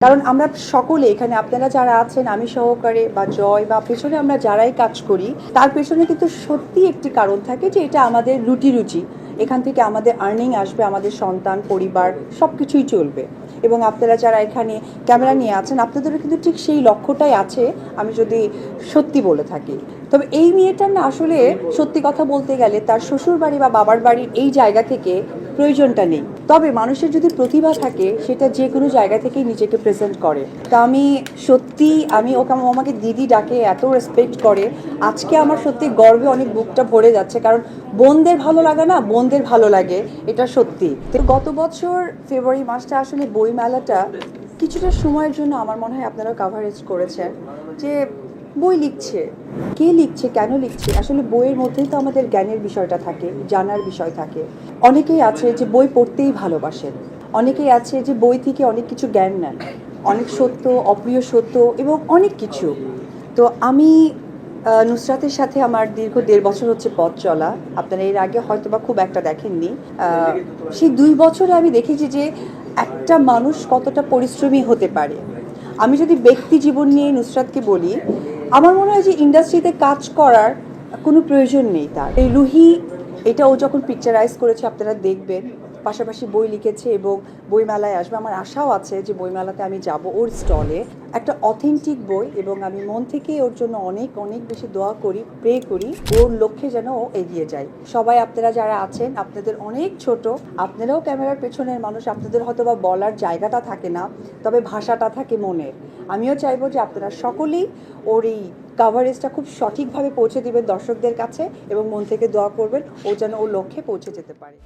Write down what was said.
কারণ আমরা সকলে এখানে, আপনারা যারা আছেন, আমি সহকারে বা জয় বা পেছনে আমরা যারাই কাজ করি, তার পেছনে কিন্তু সত্যি একটি কারণ থাকে যে এটা আমাদের রুটি রুচি। এখান থেকে আমাদের আর্নিং আসবে, আমাদের সন্তান, পরিবার সব কিছুই চলবে। এবং আপনারা যারা এখানে ক্যামেরা নিয়ে আছেন, আপনাদেরও কিন্তু ঠিক সেই লক্ষ্যটাই আছে, আমি যদি সত্যি বলে থাকি। তবে এই মেয়েটার না আসলে সত্যি কথা বলতে গেলে তার শ্বশুর বাড়ি বা বাবার বাড়ির এই জায়গা থেকে প্রয়োজনটা নেই। তবে মানুষের যদি প্রতিভা থাকে, সেটা যে কোনো জায়গা থেকেই নিজেকে প্রেজেন্ট করে। তা আমি সত্যি, আমি ওকে আমাকে দিদি ডাকে, এত রেসপেক্ট করে। আজকে আমার সত্যি গর্বে অনেক বুকটা ভরে যাচ্ছে, কারণ বোনদের ভালো লাগে না, বোনদের ভালো লাগে, এটা সত্যি। তো গত বছর ফেব্রুয়ারি মাসটা আসলে বইমেলাটা কিছুটা সময়ের জন্য আমার মনে হয় আপনারা কাভারেজ করেছেন, যে বই লিখছে। কে লিখছে, কেন লিখছে? আসলে বইয়ের মধ্যেই তো আমাদের জ্ঞানের বিষয়টা থাকে, জানার বিষয় থাকে। অনেকেই আছে যে বই পড়তেই ভালোবাসেন। অনেকেই আছে যে বই থেকে অনেক কিছু জ্ঞান নেন। অনেক সত্য, অপ্রিয় সত্য এবং অনেক কিছু। তো আমি নুসরাতের সাথে আমার দীর্ঘ দেড় বছর হচ্ছে পথ চলা। আপনারা এর আগে হয়তো বা খুব একটা দেখেননি। সেই দুই বছরে আমি দেখেছি যে একটা মানুষ কতটা পরিশ্রমী হতে পারে। আমি যদি ব্যক্তি জীবন নিয়ে নুসরাতকে বলি, আমার মনে হয় যে ইন্ডাস্ট্রিতে কাজ করার কোনো প্রয়োজন নেই তার। এই রুহি, এটা ও যখন পিকচারাইজ করেছে, আপনারা দেখবেন পাশাপাশি বই লিখেছে এবং বইমেলায় আসবে। আমার আশাও আছে যে বইমেলাতে আমি যাব ওর স্টলে। একটা অথেন্টিক বই এবং আমি মন থেকে ওর জন্য অনেক অনেক বেশি দোয়া করি প্রে করি, ওর লক্ষ্যে যেন ও এগিয়ে যায়। সবাই আপনারা যারা আছেন, আপনাদের অনেক ছোট, আপনারাও ক্যামেরার পেছনের মানুষ, আপনাদের হয়তো বা বলার জায়গাটা থাকে না, তবে ভাষাটা থাকে মনের। আমিও চাইব যে আপনারা সকলেই ওর এই কাভারেজটা খুব সঠিকভাবে পৌঁছে দিবেন দর্শকদের কাছে এবং মন থেকে দোয়া করবেন, ও যেন ওর লক্ষ্যে পৌঁছে যেতে পারে।